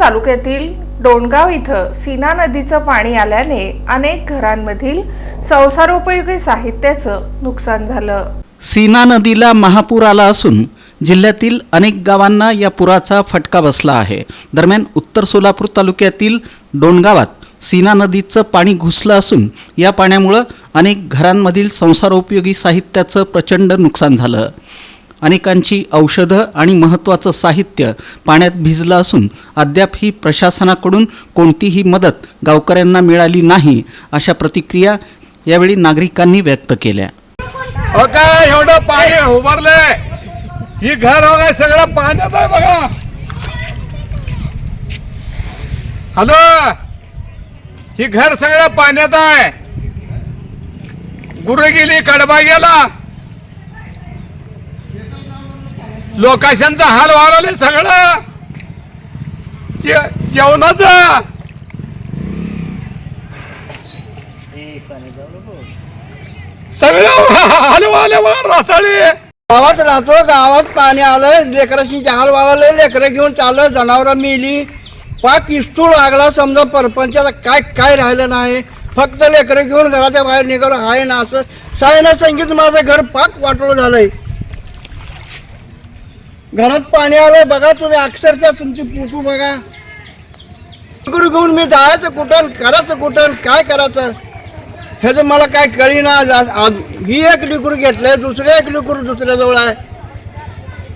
तालुक्यातील डोणगाव इथं सीना नदीचं पाणी आल्याने अनेक घरांमधील संसारोपयोगी साहित्याचं नुकसान झालं. सीना नदीला महापूर आला असून जिल्ह्यातील अनेक गावांना या पुराचा फटका बसला आहे. दरम्यान उत्तर सोलापूर तालुक्यातील डोणगावात सीना नदीचं पाणी घुसलं असून या पाण्यामुळं अनेक घरांमधील संसारोपयोगी साहित्याचं प्रचंड नुकसान झालं. अनेकांची औषधं आणि महत्त्वाचं साहित्य पाण्यात भिजलं असून अद्याप ही प्रशासनाकडून कोणतीही मदत गावकऱ्यांना मिळाली नाही अशा प्रतिक्रिया यावेळी नागरिकांनी व्यक्त केल्या. एवढं पाणी उभारलंय. ही घर वगैरे सगळं पाण्यात आहे बघा. हॅलो? ही घर सगळं पाण्यात आहे. गुरु गेली कडबा गेला. लोकाशांचा हाल वाढवले सगळं. जे- जेवणाचं. सगळं हलवाले रसाळी. गावात राहतो गावात पाणी आलं लेकराशी जहाल वाळले लेकरं घेऊन चाललं जनावरं मिली. पाक इस्तूळ लागला समजा परपंचाला काय काय राहिलं नाही. फक्त लेकरं घेऊन घराच्या बाहेर निघालं आहे ना असं. सायना संगीत माझं घर पाक वाटलं झालंय. घरात पाणी आलंय बघा तुम्ही अक्षरशः तुमची फोटो बघा. लेकरं घेऊन मी जायचं कुठं करायचं कुठं काय करायचं? हे तर मला काय कळीना आज- आज ही एक लिकूर घेतलंय दुसरं एक लिकूर दुसऱ्याजवळ आहे.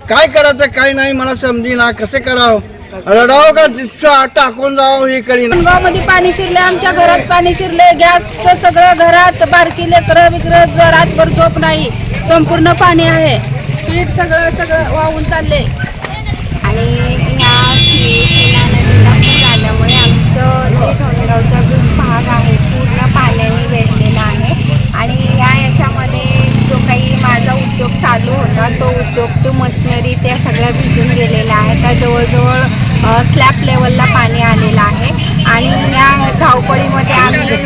काय करायचं काय नाही मला समजीना कसे करावं? रडाव का दिवसा टाकून जावं हे कळीना. मध्ये पाणी शिरले आमच्या घरात पाणी शिरले गॅसचं सगळं घरात बारकी लेकरं विक्र जर रातभर झोप नाही संपूर्ण पाणी आहे. पीठ सगळं सगळं वाहून चालले आणि ह्या नदीला पूर आल्यामुळे आमचं जे धोणगावचा जो भाग आहे पूर्ण पाण्याने वेढलेला आहे. आणि या याच्यामध्ये जो काही माझा उद्योग चालू होता तो उद्योग तो मशिनरी त्या सगळ्या भिजून गेलेल्या आहे त्या जवळजवळ स्लॅब लेवलला पाणी आलेलं आहे. आणि या धावपळीमध्ये आम्ही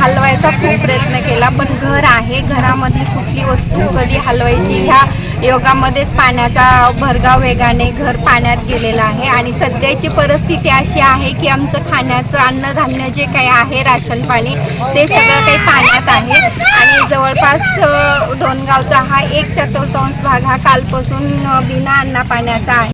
हलवायचा खूप प्रयत्न केला पण घर आहे. घरामधली कुठली वस्तू कधी हलवायची ह्या योगामध्येच पाण्याचा भरगाव वेगाने घर पाण्यात गेलेलं आहे आणि सध्याची परिस्थिती अशी आहे की आमचं खाण्याचं अन्नधान्य जे काही आहे राशन पाणी ते सगळं काही पाण्यात आहे. आणि जवळपास डोनगावचा हा एक चतुर्थांश भाग हा कालपासून बिना अन्ना पाण्याचा आहे.